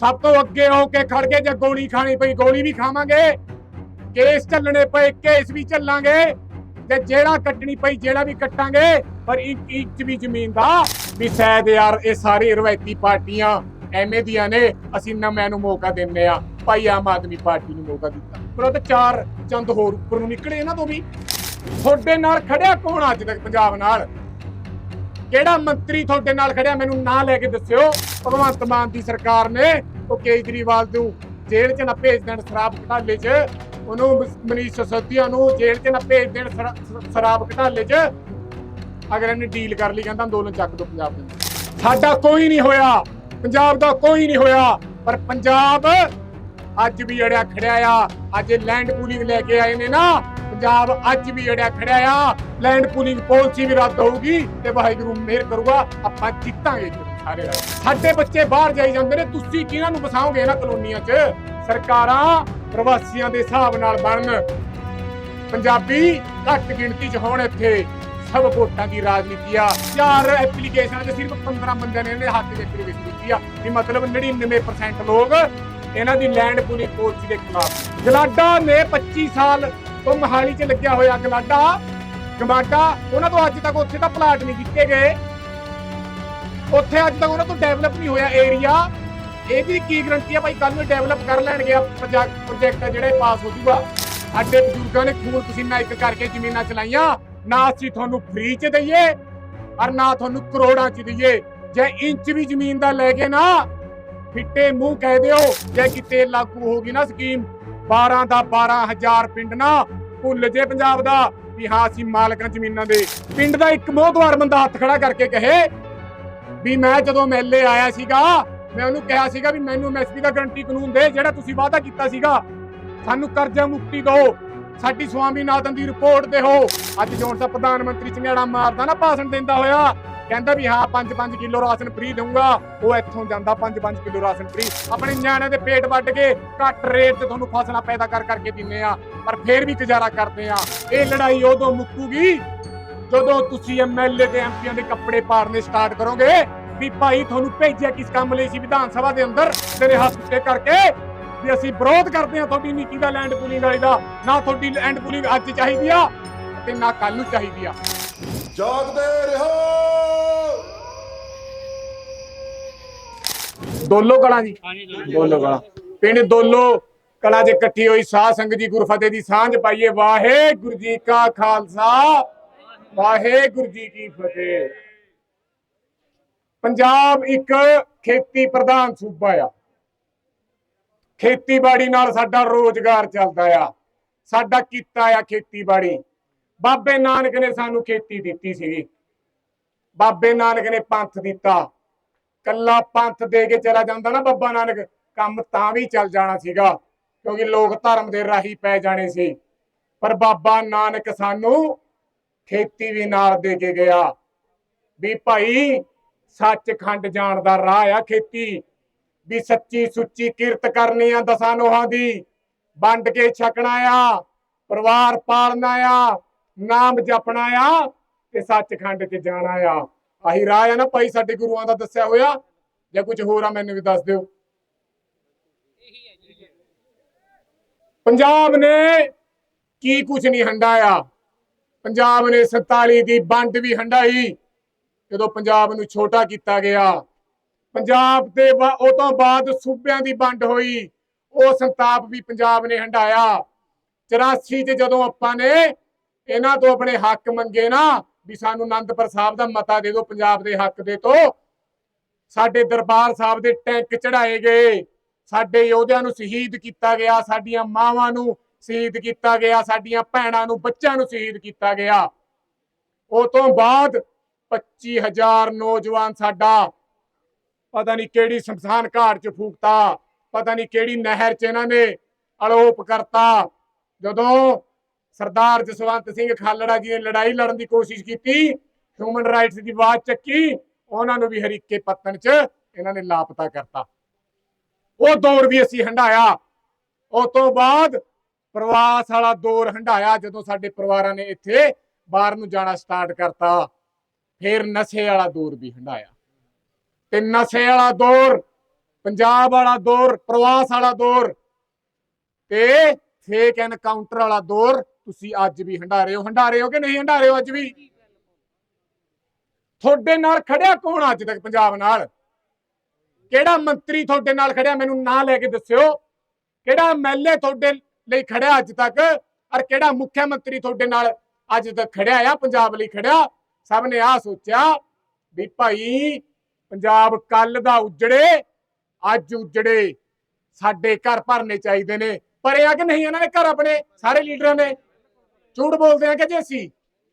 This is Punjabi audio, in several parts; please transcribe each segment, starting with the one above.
ਸਭ ਤੋਂ ਅੱਗੇ ਹੋ ਕੇ ਖੜ ਕੇ ਜੇ ਗੋਲੀ ਖਾਣੀ ਪਈ, ਗੋਲੀ ਵੀ ਖਾਵਾਂਗੇ। ਕੇਸ ਚੱਲਣੇ ਪਏ, ਕੇਸ ਵੀ ਚੱਲਾਂਗੇ। ਤੇ ਜਿਹੜਾ ਕੱਟਣੀ ਪਈ, ਜਿਹੜਾ ਵੀ ਕੱਟਾਂਗੇ, ਪਰ ਇੱਕ ਇੱਕ ਵੀ ਜ਼ਮੀਨ ਦਾ ਵੀ ਸ਼ਾਇਦ ਯਾਰ, ਇਹ ਸਾਰੇ ਰਵਾਇਤੀ ਪਾਰਟੀਆਂ ਐਵੇਂ ਦੀਆਂ ਨੇ, ਅਸੀਂ ਨਵਿਆਂ ਨੂੰ ਮੌਕਾ ਦਿੰਨੇ ਆ। ਭਾਈ ਆਮ ਆਦਮੀ ਪਾਰਟੀ ਨੂੰ ਮੌਕਾ ਦਿੱਤਾ। ਪਰ ਉਹ ਤਾਂ ਚਾਰ ਚੰਦ ਹੋਰ ਉੱਪਰ ਨੂੰ ਨਿਕਲੇ ਇਹਨਾਂ ਤੋਂ ਵੀ। ਤੁਹਾਡੇ ਨਾਲ ਖੜਿਆ ਕੌਣ ਅੱਜ ਤੱਕ ਪੰਜਾਬ ਨਾਲ? ਕਿਹੜਾ ਮੰਤਰੀ ਤੁਹਾਡੇ ਨਾਲ ਖੜਿਆ, ਮੈਨੂੰ ਨਾਂ ਲੈ ਕੇ ਦੱਸਿਓ। ਭਗਵੰਤ ਮਾਨ ਦੀ ਸਰਕਾਰ ਨੇ ਉਹ ਕੇਜਰੀਵਾਲ ਨੂੰ ਜੇਲ੍ਹ 'ਚ ਨਾ ਭੇਜ ਦੇਣ, ਸ਼ਰਾਬ ਘਟਾਲੇ 'ਚ। ਉਹਨੂੰ ਮਨੀਸ਼ ਸਿਸੋਦੀਆ ਨੂੰ ਜੇਲ੍ਹ 'ਚ ਨਾ ਭੇਜ ਦੇਣ ਸ਼ਰਾਬ ਘਟਾਲੇ 'ਚ। ਅਗਰ ਇਹਨੇ ਡੀਲ ਕਰ ਲਈ, ਕਹਿੰਦਾ ਅੰਦੋਲਨ ਚੱਕ ਦੋ ਪੰਜਾਬ ਦੇ ਸਾਡਾ ਕੋਈ ਨਹੀਂ ਹੋਇਆ। ਪੰਜਾਬ ਦਾ ਕੋਈ ਨਹੀਂ ਹੋਇਆ। ਪਰ ਪੰਜਾਬ ਅੱਜ ਵੀ ਅੜਿਆ ਖੜਿਆ ਆ। ਅੱਜ ਲੈਂਡ ਪੂਲਿੰਗ ਲੈ ਕੇ ਆਏ ਨੇ ਨਾ। ਪੰਜਾਬ ਅੱਜ ਵੀ ਅੜਿਆ ਖੜਿਆ ਆ ਲੈਂਡ ਪੂਲਿੰਗ ਪਾਲਿਸੀ ਵੀ ਰੱਦ ਹੋਊਗੀ ਤੇ ਵਾਹਿਗੁਰੂ ਮਿਹਰ ਕਰੂਗਾ, ਆਪਾਂ ਜਿੱਤਾਂਗੇ ਸਾਰੇ ਸਾਡੇ ਬੱਚੇ ਬਾਹਰ ਜਾਈ ਜਾਂਦੇ ਨੇ, ਤੁਸੀਂ ਕਿਹਨਾਂ ਨੂੰ ਵਸਾਓਗੇ ਇਹਨਾਂ ਕਲੋਨੀਆਂ 'ਚ? ਸਰਕਾਰਾਂ ਪ੍ਰਵਾਸੀਆਂ ਦੇ ਹਿਸਾਬ ਨਾਲ ਬਣਨ। ਪੰਜਾਬੀ ਘੱਟ ਗਿਣਤੀ 'ਚ ਹੋਣ ਇੱਥੇ। ਸਭ ਵੋਟਾਂ ਦੀ ਰਾਜਨੀਤੀ ਆ। ਚਾਰ ਐਪਲੀਕੇਸ਼ਨਾਂ 'ਚ ਸਿਰਫ 15 ਬੰਦਿਆਂ ਨੇ ਇਹਦੇ ਹੱਥ 'ਚ ਐਪਲੀਕੇਸ਼ਨ ਦਿੱਤੀ ਆ। ਵੀ ਮਤਲਬ 99% ਲੋਕ ਇਹਨਾਂ ਦੀ ਲੈਂਡ ਪੂਲਿੰਗ ਪਾਲਿਸੀ ਦੇ ਖਿਲਾਫ। ਗਲਾਡਾ ਨੇ 25 ਸਾਲ ਤੋਂ ਮਹਾਲੀ 'ਚ ਲੱਗਿਆ ਹੋਇਆ ਗਲਾਡਾ ਗਮਾਡਾ ਉਹਨਾਂ ਤੋਂ ਅੱਜ ਤੱਕ ਉੱਥੇ ਤਾਂ ਪਲਾਟ ਨਹੀਂ ਦਿੱਤੇ ਗਏ। ਉੱਥੇ ਅੱਜ ਤੱਕ ਉਹਨਾਂ ਤੋਂ ਡਿਵੈਲਪ ਨਹੀਂ ਹੋਇਆ ਏਰੀਆ ਇਹਦੀ ਕੀ ਗਰੰਟੀ ਆ ਭਾਈ ਕੱਲ ਨੂੰ ਡਿਵੈਲਪ ਕਰ ਲੈਣਗੇ ਆ ਪ੍ਰੋਜੈਕਟ ਜਿਹੜੇ ਪਾਸ ਹੋ ਜੂਗਾ ਸਾਡੇ ਬਜ਼ੁਰਗਾਂ ਨੇ ਖੂਨ ਪਸੀਨਾ ਇੱਕ ਕਰਕੇ ਜ਼ਮੀਨਾਂ ਚਲਾਈਆਂ। ਨਾ ਅਸੀਂ ਤੁਹਾਨੂੰ ਫ੍ਰੀ ਚ ਦਈਏ, ਔਰ ਨਾ ਤੁਹਾਨੂੰ ਕਰੋੜਾਂ ਚ ਦਈਏ। ਜੇ ਇੰਚ ਵੀ ਜ਼ਮੀਨ ਦਾ ਲੈ ਕੇ ਨਾ ਫਿੱਟੇ ਮੂੰਹ ਕਹਿ ਦਿਓ, ਜੇ ਕਿਤੇ ਲਾਗੂ ਹੋ ਗਈ ਨਾ ਸਕੀਮ 12 ਦਾ 12000 ਪਿੰਡ ਨਾ ਭੁੱਲ ਜੇ ਪੰਜਾਬ ਦਾ। ਵੀ ਹਾਂ ਅਸੀਂ ਮਾਲਕਾਂ ਜ਼ਮੀਨਾਂ ਦੇ। ਪਿੰਡ ਦਾ ਇੱਕ ਮੋਹਦਵਾਰ ਬੰਦਾ ਹੱਥ ਖੜਾ ਕਰਕੇ ਕਹੇ ਵੀ ਮੈਂ ਜਦੋਂ ਮੇਲੇ ਆਇਆ ਸੀਗਾ, ਮੈਂ ਉਹਨੂੰ ਕਿਹਾ ਸੀਗਾ ਵੀ ਮੈਨੂੰ ਐਮਐਸਪੀ ਦਾ ਗਰੰਟੀ ਕਾਨੂੰਨ ਦੇ, ਜਿਹੜਾ ਤੁਸੀਂ ਵਾਅਦਾ ਕੀਤਾ ਸੀਗਾ। ਸਾਨੂੰ ਕਰਜ਼ਾ ਮੁਕਤੀ ਦਿਓ। ਸਾਡੀ ਸਵਾਮੀਨਾਥਨ ਦੀ ਰਿਪੋਰਟ ਦਿਓ। ਅੱਜ ਜੋਨ ਸਾਹਿਬ ਪ੍ਰਧਾਨ ਮੰਤਰੀ ਚੰਗਿਆੜਾ ਮਾਰਦਾ ਨਾ ਭਾਸ਼ਣ ਦਿੰਦਾ ਹੋਇਆ। ਕਹਿੰਦਾ ਵੀ ਹਾਂ 5-5 ਕਿਲੋ ਰਾਸ਼ਨ ਫ੍ਰੀ ਦਊਂਗਾ। ਉਹ ਇੱਥੋਂ ਜਾਂਦਾ 5-5 ਕਿਲੋ ਰਾਸ਼ਨ ਫ੍ਰੀ ਆਪਣੇ ਨਿਆਣਿਆਂ ਦੇ ਪੇਟ ਵੱਢ ਕੇ ਘੱਟ ਰੇਟ ਤੇ ਤੁਹਾਨੂੰ ਫਸਲਾਂ ਪੈਦਾ ਕਰ ਕਰਕੇ ਦਿੰਨੇ ਆ। ਪਰ ਫੇਰ ਵੀ ਗੁਜ਼ਾਰਾ ਕਰਦੇ ਆ। ਇਹ ਲੜਾਈ ਉਦੋਂ ਮੁੱਕੂਗੀ ਜਦੋਂ ਤੁਸੀਂ ਐਮਐਲਏ ਤੇ ਐਮਪੀਆਂ ਦੇ ਕੱਪੜੇ ਪਾੜਨੇ ਸਟਾਰਟ ਕਰੋਗੇ ਵੀ ਭਾਈ ਤੁਹਾਨੂੰ ਭੇਜਿਆ ਕਿਸ ਕੰਮ ਲਈ ਸੀ ਵਿਧਾਨ ਸਭਾ ਦੇ ਅੰਦਰ? ਤੇਰੇ ਹੱਥ ਉੱਤੇ ਕਰਕੇ ਵੀ ਅਸੀਂ ਵਿਰੋਧ ਕਰਦੇ ਹਾਂ ਤੁਹਾਡੀ ਨੀਤੀ ਦਾ ਲੈਂਡ ਪੂਲਿੰਗ ਵਾਲੀ ਦਾ। ਨਾ ਤੁਹਾਡੀ ਲੈਂਡ ਪੂਲਿੰਗ ਅੱਜ ਚਾਹੀਦੀ ਆ ਤੇ ਨਾ ਕੱਲ ਨੂੰ ਚਾਹੀਦੀ ਆ। ਜਾਗਦੇ ਰਹੋ! ਦੋਲੋ ਕਲਾਂ ਜੀ। ਦੋਲੋ ਕਲਾਂ। ਪਿੰਡ ਦੋਲੋ ਕਲਾਂ 'ਚ ਇਕੱਠੀ ਹੋਈ ਸਾਧ ਸੰਗਤ ਜੀ ਗੁਰਫਤਿਹ ਦੀ ਸਾਂਝ ਪਾਈਏ। ਵਾਹਿਗੁਰੂ ਜੀ ਕਾ ਖਾਲਸਾ ਵਾਹਿਗੁਰੂ ਜੀ ਕੀ ਫਤਿਹ। ਪੰਜਾਬ ਇੱਕ ਖੇਤੀ ਪ੍ਰਧਾਨ ਸੂਬਾ ਆ। ਖੇਤੀਬਾੜੀ ਨਾਲ ਸਾਡਾ ਰੋਜ਼ਗਾਰ ਚੱਲਦਾ ਆ। ਸਾਡਾ ਕੀਤਾ ਆ ਖੇਤੀਬਾੜੀ। ਬਾਬੇ ਨਾਨਕ ਨੇ ਸਾਨੂੰ ਖੇਤੀ ਦਿੱਤੀ ਸੀਗੀ। ਬਾਬੇ ਨਾਨਕ ਨੇ ਪੰਥ ਦਿੱਤਾ। ਕੱਲਾ ਪੰਥ ਦੇ ਕੇ ਚਲਾ ਜਾਂਦਾ ਨਾ ਬੱਬਾ ਨਾਨਕ, ਕੰਮ ਤਾਂ ਵੀ ਚੱਲ ਜਾਣਾ ਸੀਗਾ, ਕਿਉਂਕਿ ਲੋਕ ਧਰਮ ਦੇ ਰਾਹੀ ਪੈ ਜਾਣੇ ਸੀ। ਪਰ ਬਾਬਾ ਨਾਨਕ ਸਾਨੂੰ ਖੇਤੀ ਵੀ ਨਾਲ ਦੇ ਕੇ ਗਿਆ। ਵੀ ਭਾਈ, ਸੱਚਖੰਡ ਜਾਣ ਦਾ ਰਾਹ ਆ ਖੇਤੀ। ਵੀ ਸੱਚੀ ਸੁੱਚੀ ਕਿਰਤ ਕਰਨੀ ਆ ਦਸਾਂ ਨੋਹਾਂ ਦੀ। ਵੰਡ ਕੇ ਛਕਣਾ ਆ, ਪਰਿਵਾਰ ਪਾਲਣਾ ਆ, ਨਾਮ ਜਪਣਾ ਆ ਤੇ ਸੱਚਖੰਡ 'ਚ ਜਾਣਾ ਆ। ਆਹੀ ਰਾਹ ਆ ਨਾ ਭਾਈ, ਸਾਡੇ ਗੁਰੂਆਂ ਦਾ ਦੱਸਿਆ ਹੋਇਆ। ਜਾਂ ਕੁਝ ਹੋਰ ਆ, ਮੈਨੂੰ ਵੀ ਦੱਸ ਦਿਓ। ਪੰਜਾਬ ਨੇ ਕੀ ਕੁਝ ਨਹੀਂ ਹੰਡਾਇਆ। ਪੰਜਾਬ ਨੇ 47 ਦੀ ਵੰਡ ਵੀ ਹੰਡਾਈ, ਜਦੋਂ ਪੰਜਾਬ ਨੂੰ ਛੋਟਾ ਕੀਤਾ ਗਿਆ। ਪੰਜਾਬ ਦੇ ਉਹ ਤੋਂ ਬਾਅਦ ਸੂਬਿਆਂ ਦੀ ਵੰਡ ਹੋਈ। ਉਹ ਸੰਤਾਪ ਵੀ ਪੰਜਾਬ ਨੇ ਹੰਡਾਇਆ। 84 ਚ ਜਦੋਂ ਆਪਾਂ ਨੇ ਇਹਨਾਂ ਤੋਂ ਆਪਣੇ ਹੱਕ ਮੰਗੇ ਨਾ ਵੀ ਸਾਨੂੰ ਆਨੰਦਪੁਰ ਸਾਹਿਬ ਦਾ ਮਤਾ ਦੇ ਦਿਓ, ਪੰਜਾਬ ਦੇ ਹੱਕ ਦੇ ਤੋਂ। ਸਾਡੇ ਦਰਬਾਰ ਸਾਹਿਬ ਦੇ ਟੈਂਕ ਚੜਾਏ ਗਏ। ਸਾਡੇ ਯੋਧਿਆਂ ਨੂੰ ਸ਼ਹੀਦ ਕੀਤਾ ਗਿਆ, ਸਾਡੀਆਂ ਮਾਵਾਂ ਨੂੰ ਸ਼ਹੀਦ ਕੀਤਾ ਗਿਆ, ਸਾਡੀਆਂ ਭੈਣਾਂ ਨੂੰ, ਬੱਚਿਆਂ ਨੂੰ ਸ਼ਹੀਦ ਕੀਤਾ ਗਿਆ। ਉਹ ਤੋਂ ਬਾਅਦ 25000 ਨੌਜਵਾਨ ਸਾਡਾ ਪਤਾ ਨਹੀਂ ਕਿਹੜੀ ਸ਼ਮਸ਼ਾਨ ਘਾਟ 'ਚ ਫੂਕਤਾ, ਪਤਾ ਨਹੀਂ ਕਿਹੜੀ ਨਹਿਰ 'ਚ ਇਹਨਾਂ ਨੇ ਅਲੋਪ ਕਰਤਾ। ਜਦੋਂ ਸਰਦਾਰ ਜਸਵੰਤ ਸਿੰਘ ਖਾਲੜਾ ਜੀ ਨੇ ਲੜਾਈ ਲੜਨ ਦੀ ਕੋਸ਼ਿਸ਼ ਕੀਤੀ ਹਿਊਮਨ ਰਾਈਟਸ ਦੀ ਆਵਾਜ਼ ਚੱਕੀ, ਉਹਨਾਂ ਨੂੰ ਵੀ ਹਰੀਕੇ ਪੱਤਨ 'ਚ ਇਹਨਾਂ ਨੇ ਲਾਪਤਾ ਕਰਤਾ। ਉਹ ਦੌਰ ਵੀ ਅਸੀਂ ਹੰਡਾਇਆ ਉਸ ਤੋਂ ਬਾਅਦ ਪ੍ਰਵਾਸ ਵਾਲਾ ਦੌਰ ਹੰਡਾਇਆ ਜਦੋਂ ਸਾਡੇ ਪਰਿਵਾਰਾਂ ਨੇ ਇੱਥੇ ਬਾਹਰ ਨੂੰ ਜਾਣਾ ਸਟਾਰਟ ਕਰਤਾ। ਫਿਰ ਨਸ਼ੇ ਵਾਲਾ ਦੌਰ ਵੀ ਹੰਡਾਇਆ ਤੇ ਨਸ਼ੇ ਵਾਲਾ ਦੌਰ, ਪੰਜਾਬ ਵਾਲਾ ਦੌਰ, ਪ੍ਰਵਾਸ ਵਾਲਾ ਦੌਰ ਤੇ ਫੇਕ ਐਨਕਾਊਂਟਰ ਵਾਲਾ ਦੌਰ ਤੁਸੀਂ ਅੱਜ ਵੀ ਹੰਡਾ ਰਹੇ ਹੋ ਹੰਡਾ ਰਹੇ ਹੋ ਕਿ ਨਹੀਂ ਹੰਡਾ ਰਹੇ ਹੋ ਅੱਜ ਵੀ? ਤੁਹਾਡੇ ਨਾਲ ਖੜਿਆ ਕੌਣ ਅੱਜ ਤੱਕ ਪੰਜਾਬ ਨਾਲ? ਕਿਹੜਾ ਮੰਤਰੀ ਤੁਹਾਡੇ ਨਾਲ ਖੜਿਆ? ਮੈਨੂੰ ਨਾਂ ਲੈ ਕੇ ਦੱਸਿਓ। ਕਿਹੜਾ ਐਮਐਲਏ ਤੁਹਾਡੇ ਲਈ ਖੜਿਆ ਅੱਜ ਤੱਕ? ਔਰ ਕਿਹੜਾ ਮੁੱਖ ਮੰਤਰੀ ਤੁਹਾਡੇ ਨਾਲ ਅੱਜ ਤੱਕ ਖੜਿਆ ਆ, ਪੰਜਾਬ ਲਈ ਖੜਿਆ? ਸਭ ਨੇ ਆ ਸੋਚਿਆ ਵੀ ਭਾਈ ਪੰਜਾਬ ਕੱਲ ਦਾ ਉਜੜੇ, ਅੱਜ ਉਜੜੇ। ਸਾਡੇ ਘਰ ਭਰਨੇ ਚਾਹੀਦੇ ਨੇ। ਪਰ ਇਹ ਆ ਕਿ ਨਹੀਂ? ਇਹਨਾਂ ਨੇ ਘਰ ਆਪਣੇ ਸਾਰੇ ਲੀਡਰਾਂ ਨੇ। ਝੂਠ ਬੋਲਦੇ ਆ ਕਿ ਜੇ ਅਸੀਂ?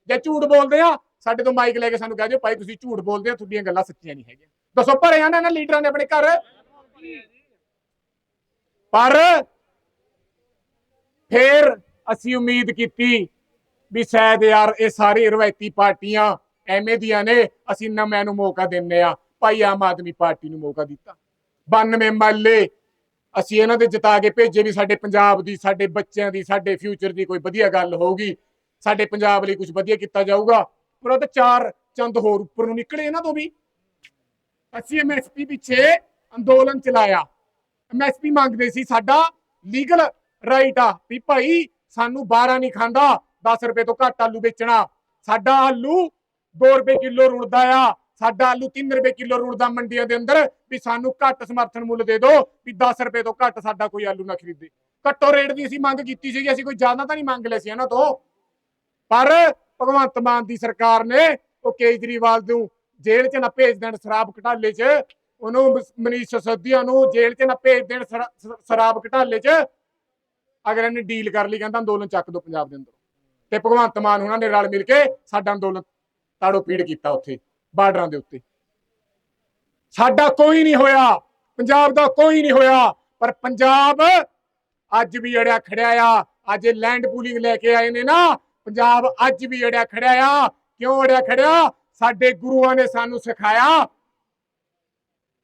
ਜੇ ਝੂਠ ਬੋਲਦੇ ਆ, ਸਾਡੇ ਤੋਂ ਮਾਈਕ ਲੈ ਕੇ ਸਾਨੂੰ ਕਹਿ ਦਿਓ, ਭਾਈ ਤੁਸੀਂ ਝੂਠ ਬੋਲਦੇ ਆ, ਤੁਹਾਡੀਆਂ ਗੱਲਾਂ ਸੱਚੀਆਂ ਨਹੀਂ ਹੈਗੀਆਂ। ਦੱਸੋ, ਭਰੇ ਆ ਨਾ ਇਹਨਾਂ ਲੀਡਰਾਂ ਨੇ ਆਪਣੇ ਘਰ? ਪਰ ਫੇਰ ਅਸੀਂ ਉਮੀਦ ਕੀਤੀ ਵੀ ਸ਼ਾਇਦ ਯਾਰ ਇਹ ਸਾਰੀ ਰਵਾਇਤੀ ਪਾਰਟੀਆਂ ਐਵੇਂ ਦੀਆਂ ਨੇ, ਅਸੀਂ ਨਵਿਆਂ ਨੂੰ ਮੌਕਾ ਦਿੰਨੇ ਆ। ਭਾਈ ਆਮ ਆਦਮੀ ਪਾਰਟੀ ਨੂੰ ਮੌਕਾ ਦਿੱਤਾ। 92 ਮੱਲੇ ਅਸੀਂ ਇਹਨਾਂ ਦੇ ਜਿਤਾ ਕੇ ਭੇਜੇ ਵੀ ਸਾਡੇ ਪੰਜਾਬ ਦੀ, ਸਾਡੇ ਬੱਚਿਆਂ ਦੀ, ਸਾਡੇ ਫਿਊਚਰ ਦੀ ਕੋਈ ਵਧੀਆ ਗੱਲ ਹੋਊਗੀ। ਸਾਡੇ ਪੰਜਾਬ ਲਈ ਕੁਝ ਵਧੀਆ ਕੀਤਾ ਜਾਊਗਾ। ਪਰ ਉਹ ਤਾਂ ਚਾਰ ਚੰਦ ਹੋਰ ਉੱਪਰ ਨੂੰ ਨਿਕਲੇ ਇਹਨਾਂ ਤੋਂ ਵੀ। ਅਸੀਂ ਐਮਐਸਪੀ ਪਿੱਛੇ ਅੰਦੋਲਨ ਚਲਾਇਆ। ਐਮਐਸਪੀ ਮੰਗਦੇ ਸੀ ਸਾਡਾ ਲੀਗਲ ਰਾਈਟ ਆ ਵੀ ਭਾਈ ਸਾਨੂੰ 12 ਨਹੀਂ ਖਾਂਦਾ 10 ਰੁਪਏ ਤੋਂ ਘੱਟ ਆਲੂ ਵੇਚਣਾ। ਸਾਡਾ ਆਲੂ 2 ਰੁਪਏ ਕਿਲੋ ਰੁੜਦਾ ਆ। ਸਾਡਾ ਆਲੂ 3 ਰੁਪਏ ਕਿਲੋ ਰੁੜਦਾ ਮੰਡੀਆਂ ਦੇ ਅੰਦਰ, ਵੀ ਸਾਨੂੰ ਘੱਟ ਸਮਰਥਨ ਮੁੱਲ ਦੇ ਦਿਓ, ਵੀ 10 ਰੁਪਏ ਤੋਂ ਘੱਟ ਸਾਡਾ ਕੋਈ ਆਲੂ ਨਾ ਖਰੀਦੇ। ਘੱਟੋ ਰੇਟ ਦੀ ਅਸੀਂ ਮੰਗ ਕੀਤੀ ਸੀਗੀ, ਅਸੀਂ ਕੋਈ ਜ਼ਿਆਦਾ ਤਾਂ ਨਹੀਂ ਮੰਗ ਲਿਆ ਸੀ ਇਹਨਾਂ ਤੋਂ। ਪਰ ਭਗਵੰਤ ਮਾਨ ਦੀ ਸਰਕਾਰ ਨੇ ਉਹ ਕੇਜਰੀਵਾਲ ਨੂੰ ਜੇਲ੍ਹ 'ਚ ਨਾ ਭੇਜ ਦੇਣ ਸ਼ਰਾਬ ਘਟਾਲੇ 'ਚ, ਉਹਨੂੰ ਮਨੀਸ਼ ਸਿਸੋਦੀਆ ਨੂੰ ਜੇਲ੍ਹ 'ਚ ਨਾ ਭੇਜ ਦੇਣ ਸ਼ਰਾਬ ਘਟਾਲੇ 'ਚ, ਅਗਰ ਇਹਨੇ ਡੀਲ ਕਰ ਲਈ, ਕਹਿੰਦਾ ਅੰਦੋਲਨ ਚੱਕ ਦੋ ਪੰਜਾਬ ਦੇ ਅੰਦਰ। ਤੇ ਭਗਵੰਤ ਮਾਨ ਉਹਨਾਂ ਦੇ ਰਲ ਮਿਲ ਕੇ ਸਾਡਾ ਅੰਦੋਲਨ ਤਾੜੋ ਪੀੜ ਕੀਤਾ ਉੱਥੇ। ਬਾਰਡਰਾਂ ਦੇ ਉੱਤੇ। ਸਾਡਾ ਕੋਈ ਨਹੀਂ ਹੋਇਆ, ਪੰਜਾਬ ਦਾ ਕੋਈ ਨਹੀਂ ਹੋਇਆ, ਪਰ ਪੰਜਾਬ ਅੱਜ ਵੀ ਅੜਿਆ ਖੜਿਆ ਆ। ਅੱਜ ਇਹ ਲੈਂਡ ਪੂਲਿੰਗ ਲੈ ਕੇ ਆਏ ਨੇ ਨਾ, ਪੰਜਾਬ ਅੱਜ ਵੀ ਅੜਿਆ ਖੜਿਆ ਆ। ਕਿਉਂ ਅੜਿਆ ਖੜਿਆ? ਸਾਡੇ ਗੁਰੂਆਂ ਨੇ ਸਾਨੂੰ ਸਿਖਾਇਆ,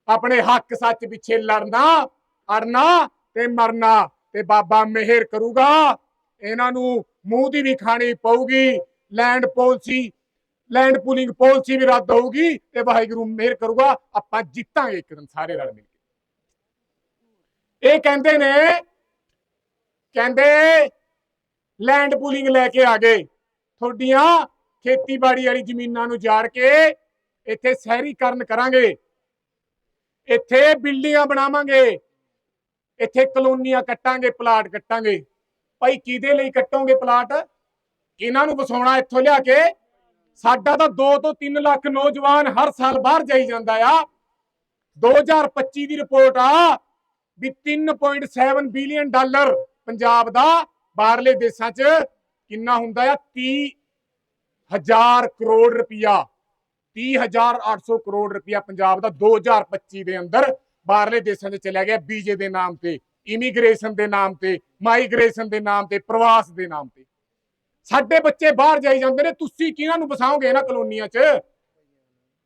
ਆਪਣੇ ਹੱਕ ਸੱਚ ਪਿੱਛੇ ਲੜਨਾ, ਅੜਨਾ ਤੇ ਮਰਨਾ ਤੇ ਬਾਬਾ ਮਿਹਰ ਕਰੂਗਾ। ਇਹਨਾਂ ਨੂੰ ਮੂੰਹ ਦੀ ਵੀ ਖਾਣੀ ਪਊਗੀ land policy land pooling policy ਵੀ ਰੱਦ ਹੋਊਗੀ ਤੇ ਵਾਹਿਗੁਰੂ ਮਿਹਰ ਕਰੂਗਾ, ਆਪਾਂ ਜਿੱਤਾਂਗੇ ਇੱਕ ਦਿਨ ਸਾਰੇ ਰਲ ਮਿਲ ਕੇ। ਇਹ ਕਹਿੰਦੇ ਨੇ, ਕਹਿੰਦੇ ਲੈਂਡ ਪੂਲਿੰਗ ਲੈ ਕੇ ਆ ਗਏ। ਤੁਹਾਡੀਆਂ ਖੇਤੀਬਾੜੀ ਵਾਲੀ ਜ਼ਮੀਨਾਂ ਨੂੰ ਜਾੜ ਕੇ ਇੱਥੇ ਸ਼ਹਿਰੀਕਰਨ ਕਰਾਂਗੇ। ਇੱਥੇ ਬਿਲਡਿੰਗਾਂ ਬਣਾਵਾਂਗੇ। ਇੱਥੇ ਕਲੋਨੀਆਂ ਕੱਟਾਂਗੇ, ਪਲਾਟ ਕੱਟਾਂਗੇ। ਭਾਈ ਕਿਹਦੇ ਲਈ ਕੱਟੋਗੇ ਪਲਾਟ? ਇਹਨਾਂ ਨੂੰ ਵਸਾਉਣਾ ਇੱਥੋਂ ਲਿਆ ਕੇ? ਸਾਡਾ ਤਾਂ 2 ਤੋਂ 3 ਲੱਖ ਨੌਜਵਾਨ ਹਰ ਸਾਲ ਬਾਹਰ ਜਾਈ ਜਾਂਦਾ ਆ। 2025 ਦੀ ਰਿਪੋਰਟ ਆ ਵੀ 3.7 ਬਿਲੀਅਨ ਡਾਲਰ ਪੰਜਾਬ ਦਾ ਬਾਹਰਲੇ ਦੇਸ਼ਾਂ 'ਚ ਕਿੰਨਾ ਹੁੰਦਾ ਆ? 30 ਹਜ਼ਾਰ ਕਰੋੜ ਰੁਪਇਆ 30800 ਕਰੋੜ ਰੁਪਇਆ ਪੰਜਾਬ ਦਾ 2025 ਦੇ ਅੰਦਰ ਬਾਹਰਲੇ ਦੇਸ਼ਾਂ 'ਚ ਚਲਿਆ ਗਿਆ ਵੀਜੇ ਦੇ ਨਾਮ ਤੇ, ਇਮੀਗ੍ਰੇਸ਼ਨ ਦੇ ਨਾਮ ਤੇ, ਮਾਈਗ੍ਰੇਸ਼ਨ ਦੇ ਨਾਮ ਤੇ, ਪ੍ਰਵਾਸ ਦੇ ਨਾਮ ਤੇ। ਸਾਡੇ ਬੱਚੇ ਬਾਹਰ ਜਾਈ ਜਾਂਦੇ ਨੇ, ਤੁਸੀਂ ਕਿਹਨਾਂ ਨੂੰ ਵਸਾਓਗੇ ਇਹਨਾਂ ਕਲੋਨੀਆਂ 'ਚ?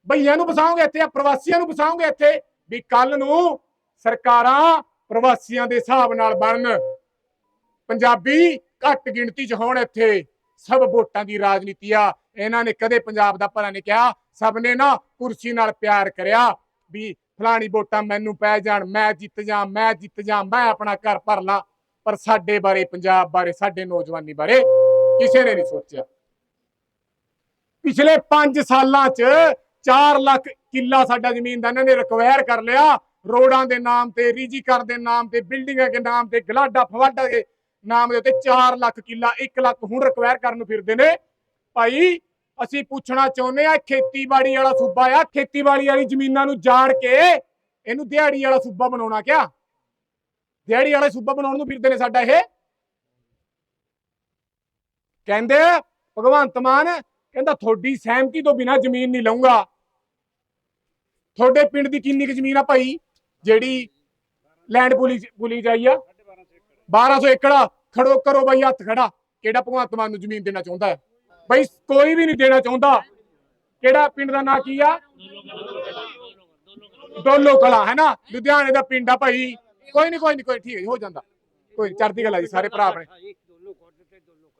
ਭਈਆਂ ਨੂੰ ਵਸਾਓਗੇ ਇੱਥੇ ਆ ਪ੍ਰਵਾਸੀਆਂ ਨੂੰ ਵਸਾਓਗੇ ਇੱਥੇ? ਵੀ ਕੱਲ ਨੂੰ ਸਰਕਾਰਾਂ ਪ੍ਰਵਾਸੀਆਂ ਦੇ ਹਿਸਾਬ ਨਾਲ ਬਣਨ। ਪੰਜਾਬੀ ਘੱਟ ਗਿਣਤੀ 'ਚ ਹੋਣ ਇੱਥੇ। ਸਭ ਵੋਟਾਂ ਦੀ ਰਾਜਨੀਤੀ ਆ। ਇਹਨਾਂ ਨੇ ਕਦੇ ਪੰਜਾਬ ਦਾ ਭਲਾ ਨਹੀਂ ਕਿਹਾ। ਸਭ ਨੇ ਨਾ ਕੁਰਸੀ ਨਾਲ ਪਿਆਰ ਕਰਿਆ ਵੀ ਫਲਾਣੀ ਵੋਟਾਂ ਮੈਨੂੰ ਪੈ ਜਾਣ, ਮੈਂ ਜਿੱਤ ਜਾ ਮੈਂ ਜਿੱਤ ਜਾ ਮੈਂ ਆਪਣਾ ਘਰ ਭਰ ਲਾਂ। ਪਰ ਸਾਡੇ ਬਾਰੇ, ਪੰਜਾਬ ਬਾਰੇ, ਸਾਡੇ ਨੌਜਵਾਨੀ ਬਾਰੇ ਕਿਸੇ ਨੇ ਨਹੀਂ ਸੋਚਿਆ। ਪਿਛਲੇ 5 ਸਾਲਾਂ 'ਚ 4 ਲੱਖ ਕਿੱਲਾ ਸਾਡਾ ਜ਼ਮੀਨ ਦਾ ਇਹਨਾਂ ਨੇ ਰਿਕਵਾਇਰ ਕਰ ਲਿਆ। ਰੋਡਾਂ ਦੇ ਨਾਮ ਤੇ ਰੀਜੀਕਰ ਦੇ ਨਾਮ ਤੇ, ਬਿਲਡਿੰਗਾਂ ਦੇ ਨਾਮ ਤੇ, ਗਲਾਡਾ ਫਵਾਡਾ ਦੇ ਨਾਮ ਦੇ ਉੱਤੇ 4 ਲੱਖ ਕਿੱਲਾ 1 ਲੱਖ ਹੁਣ ਰਿਕਵਾਇਰ ਕਰਨ ਨੂੰ ਫਿਰਦੇ ਨੇ। ਭਾਈ, ਅਸੀਂ ਪੁੱਛਣਾ ਚਾਹੁੰਦੇ ਆ ਖੇਤੀਬਾੜੀ ਵਾਲਾ ਸੂਬਾ ਆ, ਖੇਤੀਬਾੜੀ ਵਾਲੀ ਜ਼ਮੀਨਾਂ ਨੂੰ ਜਾੜ ਕੇ ਇਹਨੂੰ ਦਿਹਾੜੀ ਵਾਲਾ ਸੂਬਾ ਬਣਾਉਣਾ ਕਿਆ? ਦਿਹਾੜੀ ਵਾਲਾ ਸੂਬਾ ਬਣਾਉਣ ਨੂੰ ਫਿਰਦੇ ਨੇ ਸਾਡਾ ਇਹ। ਕਹਿੰਦੇ ਭਗਵੰਤ ਮਾਨ ਕਹਿੰਦਾ ਤੁਹਾਡੀ ਸਹਿਮਤੀ ਤੋਂ ਬਿਨਾ ਜ਼ਮੀਨ ਨਹੀਂ ਲਊਂਗਾ। ਤੁਹਾਡੇ ਪਿੰਡ ਦੀ ਕਿੰਨੀ ਕੁ ਜ਼ਮੀਨ ਆ ਭਾਈ? ਜਿਹੜੀ ਲੈਂਡ ਪੁਲਿਸ ਪੁਲਿਸ ਆਈ ਆ? 1200 ਏਕੜ ਖੜੋ ਕਰੋ ਬਾਈ ਹੱਥ ਖੜਾ। ਕਿਹੜਾ ਭਗਵੰਤ ਮਾਨ ਨੂੰ ਜ਼ਮੀਨ ਦੇਣਾ ਚਾਹੁੰਦਾ ਹੈ? ਬਈ ਕੋਈ ਵੀ ਨਹੀਂ ਦੇਣਾ ਚਾਹੁੰਦਾ। ਕਿਹੜਾ ਪਿੰਡ ਦਾ ਨਾਂ ਕੀ ਆ? ਦੋਲੋ ਕਲਾ ਹੈ ਨਾ? ਲੁਧਿਆਣੇ ਦਾ ਪਿੰਡ ਆ ਭਾਈ। ਕੋਈ ਨਹੀਂ ਕੋਈ ਨਹੀਂ ਕੋਈ ਠੀਕ ਹੈ ਜੀ, ਹੋ ਜਾਂਦਾ। ਕੋਈ ਨੀ, ਗੱਲ ਆ ਜੀ ਸਾਰੇ ਭਰਾ ਆਪਣੇ।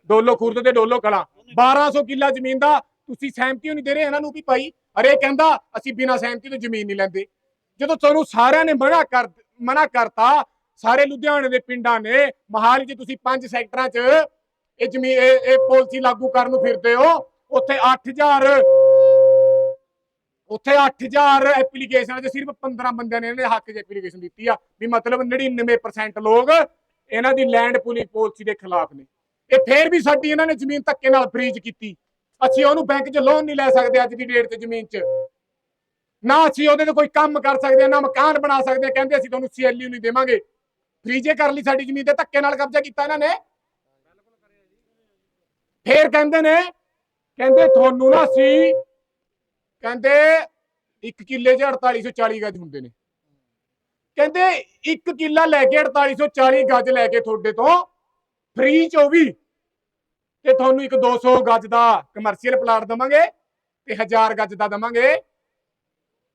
ਡੋਲੋ ਖੁਰਦ ਤੇ ਡੋਲੋ ਕਲਾ। 1200 ਕਿੱਲਾ ਜ਼ਮੀਨ ਦਾ ਤੁਸੀਂ ਸਹਿਮਤੀ ਨਹੀਂ ਦੇ ਰਹੇ ਇਹਨਾਂ ਨੂੰ ਵੀ ਭਾਈ। ਅਰੇ ਕਹਿੰਦਾ, ਅਸੀਂ ਬਿਨਾਂ ਸਹਿਮਤੀ ਤੋਂ ਜ਼ਮੀਨ ਨਹੀਂ ਲੈਂਦੇ। ਜਦੋਂ ਤੁਹਾਨੂੰ ਸਾਰਿਆਂ ਨੇ ਮਨਾ ਕਰ, ਮਨਾ ਕਰਤਾ, ਸਾਰੇ ਲੁਧਿਆਣੇ ਦੇ ਪਿੰਡਾਂ ਨੇ, ਮਹਾਲੀ 'ਚ ਤੁਸੀਂ ਪੰਜ ਸੈਕਟਰਾਂ 'ਚ ਇਹ ਜ਼ਮੀਨ ਇਹ ਪਾਲਿਸੀ ਲਾਗੂ ਕਰਨ ਨੂੰ ਫਿਰਦੇ ਹੋ, ਉੱਥੇ 8000 ਉੱਥੇ 8000 ਐਪਲੀਕੇਸ਼ਨਾਂ 'ਚ ਸਿਰਫ 15 ਬੰਦਿਆਂ ਨੇ ਇਹਨਾਂ ਦੇ ਹੱਕ 'ਚ ਐਪਲੀਕੇਸ਼ਨ ਦਿੱਤੀ ਆ। ਵੀ ਮਤਲਬ 99% ਲੋਕ ਇਹਨਾਂ ਦੀ ਲੈਂਡ ਪੂਲਿੰਗ ਪਾਲਿਸੀ ਦੇ ਖਿਲਾਫ ਨੇ। ਇਹ ਫੇਰ ਵੀ ਸਾਡੀ ਇਹਨਾਂ ਨੇ ਜ਼ਮੀਨ ਧੱਕੇ ਨਾਲ ਫਰੀਜ਼ ਕੀਤੀ। ਅਸੀਂ ਉਹਨੂੰ ਬੈਂਕ 'ਚ ਲੋਨ ਨਹੀਂ ਲੈ ਸਕਦੇ ਅੱਜ ਦੀ ਡੇਟ 'ਤੇ ਜ਼ਮੀਨ 'ਚ। ਨਾ ਅਸੀਂ ਉਹਦੇ ਤੇ ਕੋਈ ਕੰਮ ਕਰ ਸਕਦੇ, ਨਾ ਮਕਾਨ ਬਣਾ ਸਕਦੇ। ਕਹਿੰਦੇ ਅਸੀਂ ਤੁਹਾਨੂੰ ਸੀਐਲਯੂ ਨਹੀਂ ਦੇਵਾਂਗੇ। ਫਰੀਜੇ ਕਰ ਲਈ ਸਾਡੀ ਜ਼ਮੀਨ ਤੇ, ਧੱਕੇ ਨਾਲ ਕਬਜ਼ਾ ਕੀਤਾ ਇਹਨਾਂ ਨੇ। ਫੇਰ ਕਹਿੰਦੇ ਨੇ, ਕਹਿੰਦੇ ਤੁਹਾਨੂੰ ਨਾ ਅਸੀਂ, ਕਹਿੰਦੇ ਇੱਕ ਕਿੱਲੇ 'ਚ 4840 ਗੱਜ ਹੁੰਦੇ ਨੇ। ਕਹਿੰਦੇ ਇੱਕ ਕਿੱਲਾ ਲੈ ਕੇ 4840 ਗੱਜ ਲੈ ਕੇ ਤੁਹਾਡੇ ਤੋਂ ਫ੍ਰੀ 'ਚ ਉਹ ਵੀ ਤੇ ਤੁਹਾਨੂੰ ਇੱਕ 200 ਗੱਜ ਦਾ ਕਮਰਸ਼ੀਅਲ ਪਲਾਟ ਦਵਾਂਗੇ ਤੇ 1000 ਗੱਜ ਦਾ ਦਵਾਂਗੇ